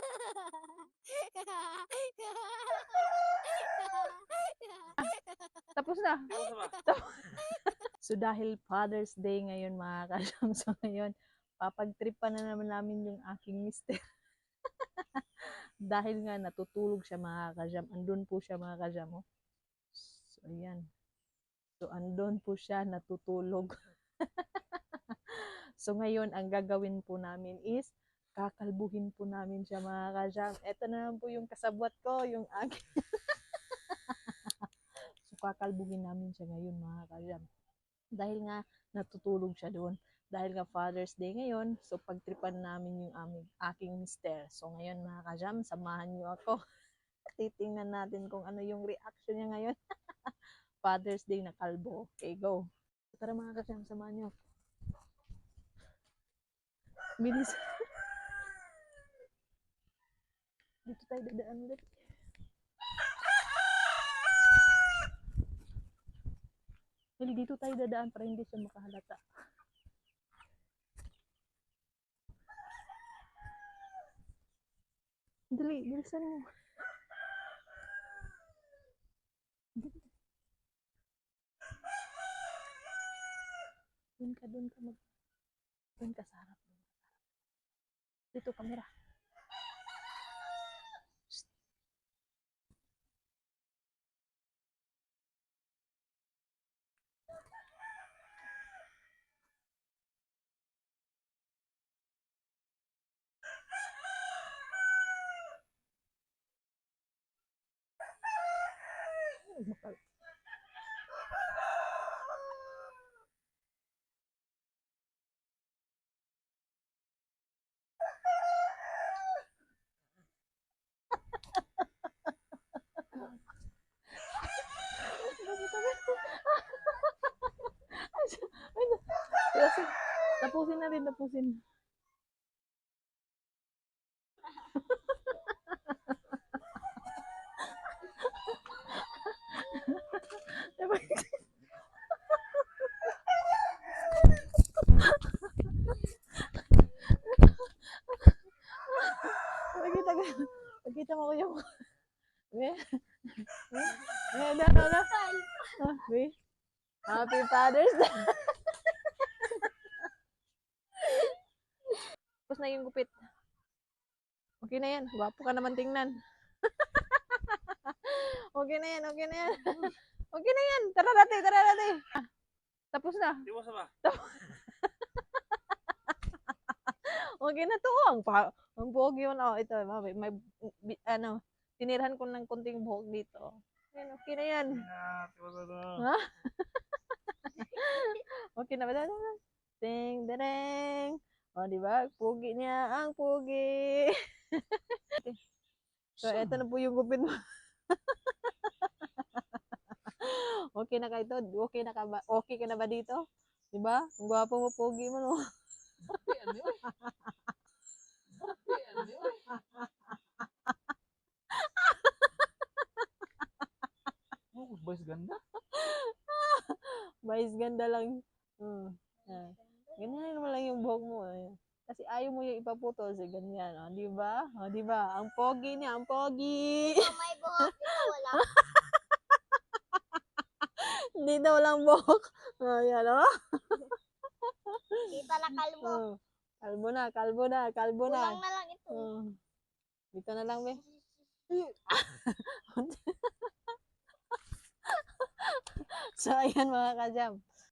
Tapos na. So dahil Father's Day ngayon mga kasyam, so ngayon, papagtripan na naman namin yung aking mister. dahil nga natutulog siya mga kasyam. Andun po siya mga kasyam. Oh. So ayan. So andun po siya natutulog. so ngayon, ang gagawin po namin is kakalbuhin po namin siya mga kasyam. Ito na po yung kasabwat ko, yung aking. so kakalbuhin namin siya ngayon mga kasyam dahil nga natutulog siya doon. Dahil nga Father's Day ngayon, so pagtripan namin yung aming aking mister. So ngayon mga kajam, samahan niyo ako. Titingnan natin kung ano yung reaction niya ngayon. Father's Day na kalbo. Okay, go. Tara mga kajam, samahan niyo. Bilis. Dito tayo dadaan ulit. Dali, dito tayo dadaan para hindi siya makahalata. Dali, bilisan mo. Doon ka, doon ka mag... Doon ka sa harap. Dito, kamera. Makal. Tapusin natin, tapusin. Pagkita ka, pagkita mo ko yung... Be? Be? Be, ano, ano, ano? Ah, Be? Happy Father's Day! Tapos na yung gupit. Okay na yan. Gwapo ka naman tingnan. okay na yan, okay na yan. Okay na yan. Tara dati, tara dati. Ah, tapos na. Di mo sa ba? Okay na to. Ang, pa, ang buhok yun. Oh, ito, may, may, ano, tinirhan ko ng kunting buhok dito. Ayan, okay na yan. Ha? okay na ba? Ding, dereng. O, di ba? Pugi niya ang pugi. so, eto na po yung gupit mo. Okay na ka ito? Okay na ka ba? Okay ka na ba dito? Di ba? Ang gwapo mo, pugi mo, no? Oh, boys ganda. Mais ganda lang. Hmm. Ah. Ganyan naman lang yung buhok mo. Eh. Kasi ayaw mo yung ipaputol sa ganyan. O, di ba? O, di ba? Ang pogi niya, ang pogi. may buhok dito, wala. Hindi daw lang buhok. O, yan o. Kita na kalbo. Oh. Kalbo na, kalbo na, kalbo na. Kulang na lang ito. Oh. Dito na lang, be. so, ayan mga kajam.